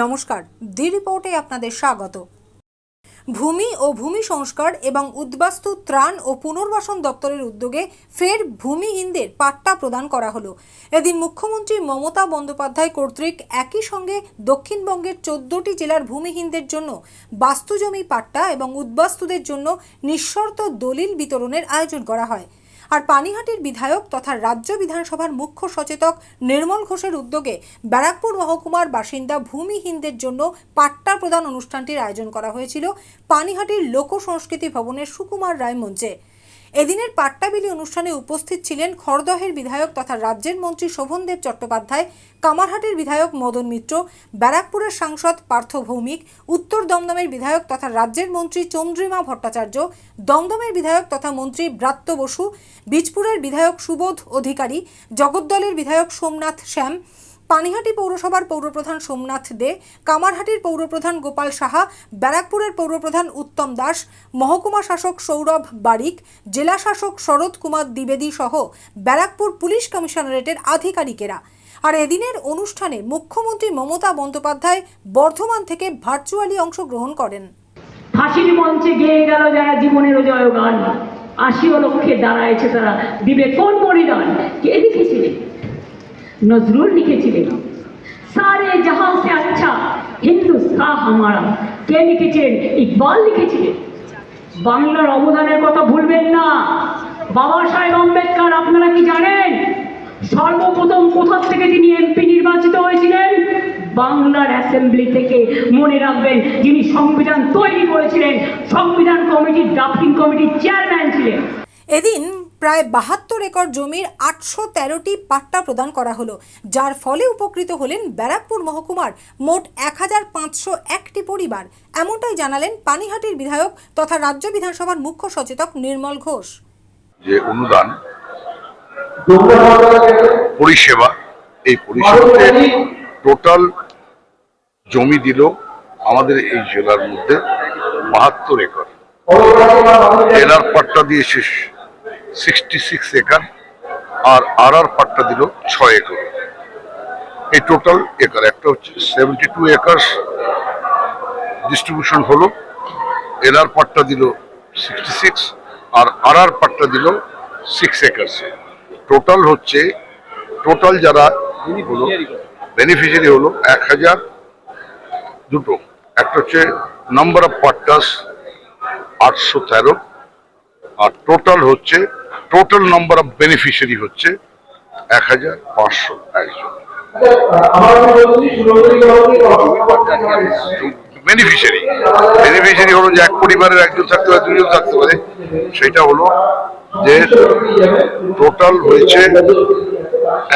নমস্কার দি রিপোর্টে আপনাদের স্বাগত। ভূমি ও ভূমি সংস্কার এবং উদ্বাস্তু ত্রাণ ও পুনর্বাসন দপ্তরের উদ্যোগে ফের ভূমিহীনদের পাট্টা প্রদান করা হলো। এদিন মুখ্যমন্ত্রী মমতা বন্দ্যোপাধ্যায় কর্তৃক একই সঙ্গে দক্ষিণবঙ্গের চোদ্দটি জেলার ভূমিহীনদের জন্য বাস্তুজমি পাট্টা এবং উদ্বাস্তুদের জন্য নিঃশর্ত দলিল বিতরণের আয়োজন করা হয়। আর পানিহাটির বিধায়ক তথা রাজ্য বিধানসভার মুখ্য সচেতক নির্মল ঘোষের উদ্যোগে ব্যারাকপুর মহকুমার বাসিন্দা ভূমিহীনদের জন্য পাট্টা প্রদান অনুষ্ঠানটির আয়োজন করা হয়েছিল পানিহাটির লোক সংস্কৃতি ভবনের সুকুমার রায় মঞ্চে। এদিনের পাট্টা বিলি অনুষ্ঠানে উপস্থিত ছিলেন খড়দহের বিধায়ক তথা রাজ্যের মন্ত্রী শোভনদেব চট্টোপাধ্যায়, কামারহাটের বিধায়ক মদন মিত্র, ব্যারাকপুরের সাংসদ পার্থ ভৌমিক, উত্তর দমদমের বিধায়ক তথা রাজ্যের মন্ত্রী চন্দ্রিমা ভট্টাচার্য, দমদমের বিধায়ক তথা মন্ত্রী ব্রাত্য বসু, বীজপুরের বিধায়ক সুবোধ অধিকারী, জগদ্দলের বিধায়ক সোমনাথ শ্যাম পানিহাটি পৌরসভার পৌরপ্রধান সোমনাথ দে, কামারহাটির পৌরপ্রধান গোপাল সাহা, ব্যারাকপুরের পৌরপ্রধান উত্তম দাস, মহকুমা শাসক সৌরভ বারিক, জেলা শাসক শরৎ কুমার দ্বিবেদী সহ ব্যারাকপুর পুলিশ কমিশনারেটের আধিকারিকেরা। আর এদিনের অনুষ্ঠানে মুখ্যমন্ত্রী মমতা বন্দ্যোপাধ্যায় বর্ধমান থেকে ভার্চুয়ালি অংশগ্রহণ করেন। ফাঁসির মঞ্চে গেয়ে গেল যারা জীবনের জয়গান আশিও লক্ষ্যে দাঁড়ায়ছে তারা। দিবে কোন নজরুল লিখেছিলেন সারে জাহাঁ সে আচ্ছা হিন্দুস্তান হামারা কে লিখেছিলেন ইকবাল লিখেছিলেন বাংলার অবদানের কথা ভুলবেন না। বাবা সাহেব আম্বেদকর, আপনারা কি জানেন? সর্বপ্রথম কোথা থেকে তিনি এমপি নির্বাচিত হয়েছিলেন? বাংলার অ্যাসেম্বলি থেকে। মনে রাখবেন, যিনি সংবিধান তৈরি করেছিলেন, সংবিধান কমিটির ড্রাফটিং কমিটির চেয়ারম্যান ছিলেন। এদিন প্রায় বাহাত্তর একর জমির আটশো তেরোটি পাট্টা প্রদান করা হলো, যার ফলে উপকৃত হলেন ব্যারাকপুর মহকুমার মোট এক হাজার পাঁচশো একটি পরিবার, এমনটাই জানালেন পানিহাটির বিধায়ক তথা রাজ্য বিধানসভার মুখ্য সচেতক নির্মল ঘোষ। যে অনুদান, পরিষেবা, এই পরিষেবাতে টোটাল জমি দিল আমাদের এই জেলার মধ্যে বাহাত্তর একর। জেলার পাট্টা দিয়েছে সিক্সটি সিক্স একর আর আর আর পাট্টা দিল ছয় একর। এই টোটাল একর, একটা হচ্ছে সেভেন্টি টু একর ডিস্ট্রিবিউশন হলো এলার পাট্টা দিল সিক্সটি সিক্স আর আর আর পাট্টা দিল সিক্স একর্স টোটাল হচ্ছে টোটাল যারা হলো বেনিফিশিয়ারি হলো এক হাজার দুটো। একটা হচ্ছে নাম্বার অফ পাট্টাস আটশো তেরো আর টোটাল হচ্ছে টোটাল নাম্বার অফ বেনিফিশিয়ারি হচ্ছে এক হাজার পাঁচশো একজন। বেনিফিশিয়ারি বেনিফিশিয়ারি হলো যে এক পরিবারের একজন থাকতে পারে, দুজন থাকতে পারে। সেটা হলো যে টোটাল হয়েছে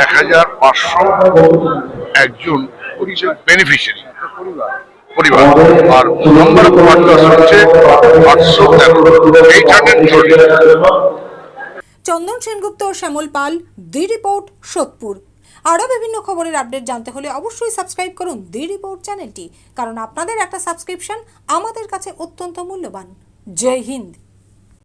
এক হাজার পাঁচশো একজন বেনিফিশিয়ারি পরিবার আর নম্বর হচ্ছে আটশো চন্দন সেনগুপ্ত ও শ্যামল পাল দি রিপোর্ট, সোদপুর। আরও বিভিন্ন খবরের আপডেট জানতে হলে অবশ্যই সাবস্ক্রাইব করুন দি রিপোর্ট চ্যানেলটি, কারণ আপনাদের একটা সাবস্ক্রিপশন আমাদের কাছে অত্যন্ত মূল্যবান। জয় হিন্দ।